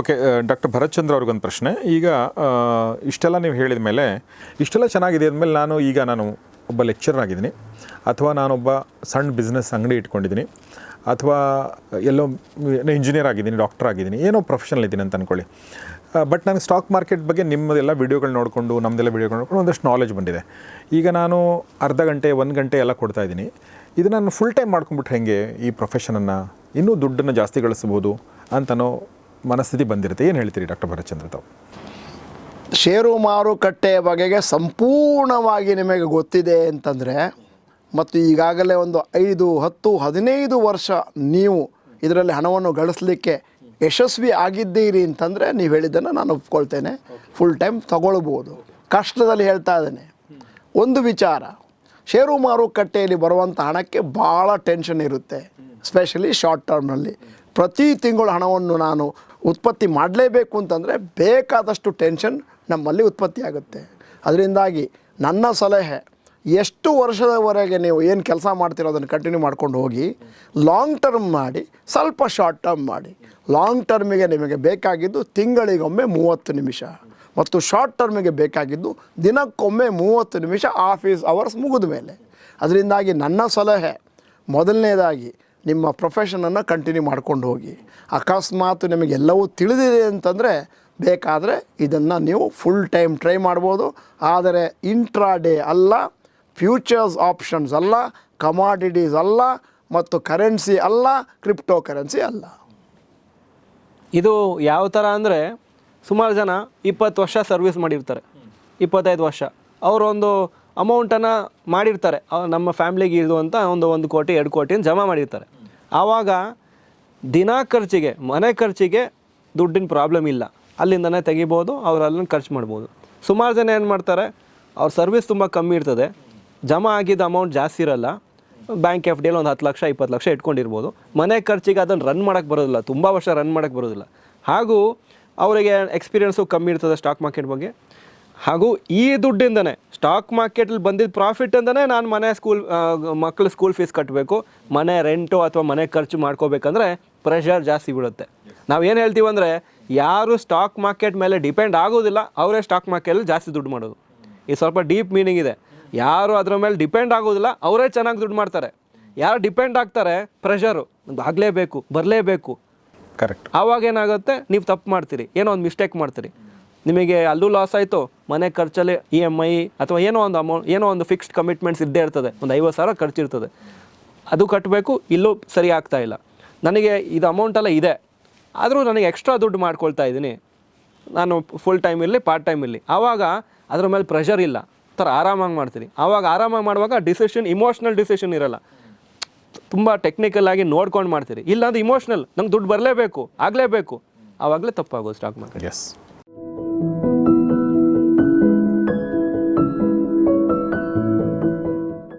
Okay doctor Bharatchandra ಅವ್ರಿಗೊಂದು ಪ್ರಶ್ನೆ. ಈಗ ಇಷ್ಟೆಲ್ಲ ನೀವು ಹೇಳಿದ ಮೇಲೆ ಇಷ್ಟೆಲ್ಲ ಚೆನ್ನಾಗಿದೆ ಅಂದಮೇಲೆ ನಾನು ಈಗ ನಾನು ಒಬ್ಬ ಲೆಕ್ಚರ್ ಆಗಿದ್ದೀನಿ. ಅಥವಾ ನಾನೊಬ್ಬ ಸಣ್ಣ ಬಿಸ್ನೆಸ್ ಅಂಗಡಿ ಇಟ್ಕೊಂಡಿದ್ದೀನಿ. ಅಥವಾ ಎಲ್ಲೋ ಇಂಜಿನಿಯರ್ ಆಗಿದ್ದೀನಿ, ಡಾಕ್ಟರ್ ಆಗಿದ್ದೀನಿ, ಏನೋ ಪ್ರೊಫೆಷನಲ್ ಇದ್ದೀನಿ ಅಂತ ಅಂದ್ಕೊಳ್ಳಿ ಬಟ್ ನನಗೆ ಸ್ಟಾಕ್ ಮಾರ್ಕೆಟ್ ಬಗ್ಗೆ ನಿಮ್ಮದೆಲ್ಲ ವೀಡಿಯೋಗಳು ನೋಡಿಕೊಂಡು ನಮ್ಮದೆಲ್ಲ ವೀಡಿಯೋಗಳು ನೋಡ್ಕೊಂಡು ಒಂದಷ್ಟು ನಾಲೆಜ್ ಬಂದಿದೆ. ಈಗ ನಾನು ಅರ್ಧ ಗಂಟೆ, ಒಂದು ಗಂಟೆ ಎಲ್ಲ ಕೊಡ್ತಾ ಇದ್ದೀನಿ. ಇದು ನಾನು ಫುಲ್ ಟೈಮ್ ಮಾಡ್ಕೊಂಬಿಟ್ರೆ ಹೇಗೆ ಈ ಪ್ರೊಫೆಷನನ್ನು ಇನ್ನೂ ದುಡ್ಡನ್ನು ಜಾಸ್ತಿ ಗಳಿಸ್ಬೋದು ಅಂತನೋ ಮನಸ್ಥಿತಿ ಬಂದಿರುತ್ತೆ. ಏನು ಹೇಳ್ತೀರಿ ಡಾಕ್ಟರ್ ಭರತ್ಚಂದ್ರ ತಾವು? ಷೇರು ಮಾರುಕಟ್ಟೆಯ ಬಗೆಗೆ ಸಂಪೂರ್ಣವಾಗಿ ನಿಮಗೆ ಗೊತ್ತಿದೆ ಅಂತಂದರೆ, ಮತ್ತು ಈಗಾಗಲೇ ಒಂದು ಐದು, ಹತ್ತು, ಹದಿನೈದು ವರ್ಷ ನೀವು ಇದರಲ್ಲಿ ಹಣವನ್ನು ಗಳಿಸಲಿಕ್ಕೆ ಯಶಸ್ವಿ ಆಗಿದ್ದೀರಿ ಅಂತಂದರೆ ನೀವು ಹೇಳಿದ್ದನ್ನು ನಾನು ಒಪ್ಕೊಳ್ತೇನೆ. ಫುಲ್ ಟೈಮ್ ತಗೊಳ್ಬೋದು. ಕಷ್ಟದಲ್ಲಿ ಹೇಳ್ತಾ ಇದ್ದೇನೆ. ಒಂದು ವಿಚಾರ, ಷೇರು ಮಾರುಕಟ್ಟೆಯಲ್ಲಿ ಬರುವಂಥ ಹಣಕ್ಕೆ ಭಾಳ ಟೆನ್ಷನ್ ಇರುತ್ತೆ ಸ್ಪೆಷಲಿ ಶಾರ್ಟ್ ಟರ್ಮ್ನಲ್ಲಿ ಪ್ರತಿ ತಿಂಗಳು ಹಣವನ್ನು ನಾನು ಉತ್ಪತ್ತಿ ಮಾಡಲೇಬೇಕು ಅಂತಂದರೆ ಬೇಕಾದಷ್ಟು ಟೆನ್ಷನ್ ನಮ್ಮಲ್ಲಿ ಉತ್ಪತ್ತಿ ಆಗುತ್ತೆ. ಅದರಿಂದಾಗಿ ನನ್ನ ಸಲಹೆ ಎಷ್ಟು ವರ್ಷದವರೆಗೆ ನೀವು ಏನು ಕೆಲಸ ಮಾಡ್ತೀರೋ ಅದನ್ನು ಕಂಟಿನ್ಯೂ ಮಾಡ್ಕೊಂಡು ಹೋಗಿ ಲಾಂಗ್ ಟರ್ಮ್ ಮಾಡಿ, ಸ್ವಲ್ಪ ಶಾರ್ಟ್ ಟರ್ಮ್ ಮಾಡಿ. ಲಾಂಗ್ ಟರ್ಮಿಗೆ ನಿಮಗೆ ಬೇಕಾಗಿದ್ದು ತಿಂಗಳಿಗೊಮ್ಮೆ ಮೂವತ್ತು ನಿಮಿಷ ಮತ್ತು ಶಾರ್ಟ್ ಟರ್ಮಿಗೆ ಬೇಕಾಗಿದ್ದು ದಿನಕ್ಕೊಮ್ಮೆ ಮೂವತ್ತು ನಿಮಿಷ ಆಫೀಸ್ ಅವರ್ಸ್ ಮುಗಿದ ಮೇಲೆ. ಅದರಿಂದಾಗಿ ನನ್ನ ಸಲಹೆ ಮೊದಲನೇದಾಗಿ ನಿಮ್ಮ ಪ್ರೊಫೆಷನನ್ನು ಕಂಟಿನ್ಯೂ ಮಾಡ್ಕೊಂಡು ಹೋಗಿ. ಅಕಸ್ಮಾತ್ ನಿಮಗೆಲ್ಲವೂ ತಿಳಿದಿದೆ ಅಂತಂದರೆ ಬೇಕಾದರೆ ಇದನ್ನು ನೀವು ಫುಲ್ ಟೈಮ್ ಟ್ರೈ ಮಾಡ್ಬೋದು. ಆದರೆ ಇಂಟ್ರಾ ಡೇ ಅಲ್ಲ ಫ್ಯೂಚರ್ಸ್ ಆಪ್ಷನ್ಸ್ ಅಲ್ಲ ಕಮಾಡಿಟೀಸ್ ಅಲ್ಲ, ಮತ್ತು ಕರೆನ್ಸಿ ಅಲ್ಲ ಕ್ರಿಪ್ಟೋ ಕರೆನ್ಸಿ ಅಲ್ಲ. ಇದು ಯಾವ ಥರ ಅಂದರೆ ಸುಮಾರು ಜನ ಇಪ್ಪತ್ತು ವರ್ಷ ಸರ್ವಿಸ್ ಮಾಡಿರ್ತಾರೆ. ಇಪ್ಪತ್ತೈದು ವರ್ಷ. ಅವರೊಂದು ಅಮೌಂಟನ್ನು ಮಾಡಿರ್ತಾರೆ. ನಮ್ಮ ಫ್ಯಾಮ್ಲಿಗೆ ಇದು ಅಂತ ಒಂದು ಒಂದು ಕೋಟಿ, ಎರಡು ಕೋಟಿನ ಜಮಾ ಮಾಡಿರ್ತಾರೆ. ಆವಾಗ ದಿನ ಖರ್ಚಿಗೆ, ಮನೆ ಖರ್ಚಿಗೆ ದುಡ್ಡಿನ ಪ್ರಾಬ್ಲಮ್ ಇಲ್ಲ. ಅಲ್ಲಿಂದನೇ ತೆಗಿಬೋದು ಅವ್ರು ಅಲ್ಲಿಂದ ಖರ್ಚು ಮಾಡ್ಬೋದು. ಸುಮಾರು ಜನ ಏನು ಮಾಡ್ತಾರೆ, ಅವ್ರ ಸರ್ವಿಸ್ ತುಂಬ ಕಮ್ಮಿ ಇರ್ತದೆ. ಜಮಾ ಆಗಿದ್ದ ಅಮೌಂಟ್ ಜಾಸ್ತಿ ಇರಲ್ಲ. ಬ್ಯಾಂಕ್ ಎಫ್ ಡಿಯಲ್ಲಿ ಒಂದು ಹತ್ತು ಲಕ್ಷ, ಇಪ್ಪತ್ತು ಲಕ್ಷ ಇಟ್ಕೊಂಡಿರ್ಬೋದು. ಮನೆ ಖರ್ಚಿಗೆ ಅದನ್ನು ರನ್ ಮಾಡೋಕ್ಕೆ ಬರೋದಿಲ್ಲ, ತುಂಬ ವರ್ಷ ರನ್ ಮಾಡೋಕ್ಕೆ ಬರೋದಿಲ್ಲ. ಹಾಗೂ ಅವರಿಗೆ ಎಕ್ಸ್ಪೀರಿಯೆನ್ಸು ಕಮ್ಮಿ ಇರ್ತದೆ ಸ್ಟಾಕ್ ಮಾರ್ಕೆಟ್ ಬಗ್ಗೆ. ಹಾಗೂ ಈ ದುಡ್ಡಿಂದನೇ ಸ್ಟಾಕ್ ಮಾರ್ಕೆಟಲ್ಲಿ ಬಂದಿದ್ದ ಪ್ರಾಫಿಟ್ ಅಂದನೇ ನಾನು ಮನೆ ಸ್ಕೂಲ್ ಮಕ್ಕಳು ಸ್ಕೂಲ್ ಫೀಸ್ ಕಟ್ಟಬೇಕು ಮನೆ ರೆಂಟು ಅಥವಾ ಮನೆ ಖರ್ಚು ಮಾಡ್ಕೋಬೇಕಂದ್ರೆ ಪ್ರೆಷರ್ ಜಾಸ್ತಿ ಬೀಳುತ್ತೆ. ನಾವು ಏನು ಹೇಳ್ತೀವಿ ಅಂದರೆ ಯಾರು ಸ್ಟಾಕ್ ಮಾರ್ಕೆಟ್ ಮೇಲೆ ಡಿಪೆಂಡ್ ಆಗೋದಿಲ್ಲ ಅವರೇ ಸ್ಟಾಕ್ ಮಾರ್ಕೆಟಲ್ಲಿ ಜಾಸ್ತಿ ದುಡ್ಡು ಮಾಡೋದು. ಇದು ಸ್ವಲ್ಪ ಡೀಪ್ ಮೀನಿಂಗ್ ಇದೆ. ಯಾರು ಅದರ ಮೇಲೆ ಡಿಪೆಂಡ್ ಆಗೋದಿಲ್ಲ ಅವರೇ ಚೆನ್ನಾಗಿ ದುಡ್ಡು ಮಾಡ್ತಾರೆ. ಯಾರು ಡಿಪೆಂಡ್ ಆಗ್ತಾರೆ ಪ್ರೆಷರು ಆಗಲೇಬೇಕು ಬರಲೇಬೇಕು. ಕರೆಕ್ಟ್ ಆವಾಗ ಏನಾಗುತ್ತೆ ನೀವು ತಪ್ಪು ಮಾಡ್ತೀರಿ ಏನೋ ಒಂದು ಮಿಸ್ಟೇಕ್ ಮಾಡ್ತೀರಿ. ನಿಮಗೆ ಅಲ್ಲೂ ಲಾಸ್ ಆಯಿತು, ಮನೆ ಖರ್ಚಲ್ಲಿ ಇ ಎಂ ಐ ಅಥವಾ ಏನೋ ಒಂದು ಅಮೌಂಟ್ ಏನೋ ಒಂದು ಫಿಕ್ಸ್ಡ್ ಕಮಿಟ್ಮೆಂಟ್ಸ್ ಇದ್ದೇ ಇರ್ತದೆ. ಒಂದು ಐವತ್ತು ಸಾವಿರ ಖರ್ಚಿರ್ತದೆ. ಅದು ಕಟ್ಟಬೇಕು ಇಲ್ಲೂ ಸರಿ ಆಗ್ತಾ ಇಲ್ಲ. ನನಗೆ ಇದು ಅಮೌಂಟೆಲ್ಲ ಇದೆ. ಆದರೂ ನನಗೆ ಎಕ್ಸ್ಟ್ರಾ ದುಡ್ಡು ಮಾಡ್ಕೊಳ್ತಾ ಇದ್ದೀನಿ. ನಾನು ಫುಲ್ ಟೈಮ್ ಇರಲಿ ಪಾರ್ಟ್ ಟೈಮ್ ಇರಲಿ. ಆವಾಗ ಅದ್ರ ಮೇಲೆ ಪ್ರೆಷರ್ ಇಲ್ಲ. ಥರ ಆರಾಮಾಗಿ ಮಾಡ್ತೀನಿ. ಆವಾಗ ಆರಾಮಾಗಿ ಮಾಡುವಾಗ ಡಿಸಿಷನ್ ಇಮೋಷ್ನಲ್ ಡಿಸಿಷನ್ ಇರಲ್ಲ. ತುಂಬ ಟೆಕ್ನಿಕಲ್ ಆಗಿ ನೋಡ್ಕೊಂಡು ಮಾಡ್ತೀರಿ. ಇಲ್ಲ ಅಂದ್ರೆ ಇಮೋಷ್ನಲ್ ನಂಗೆ ದುಡ್ಡು ಬರಲೇಬೇಕು, ಆಗಲೇಬೇಕು. ಆವಾಗಲೇ ತಪ್ಪಾಗೋದು ಸ್ಟಾಕ್ ಮಾರ್ಕೆಟ್ ಎಸ್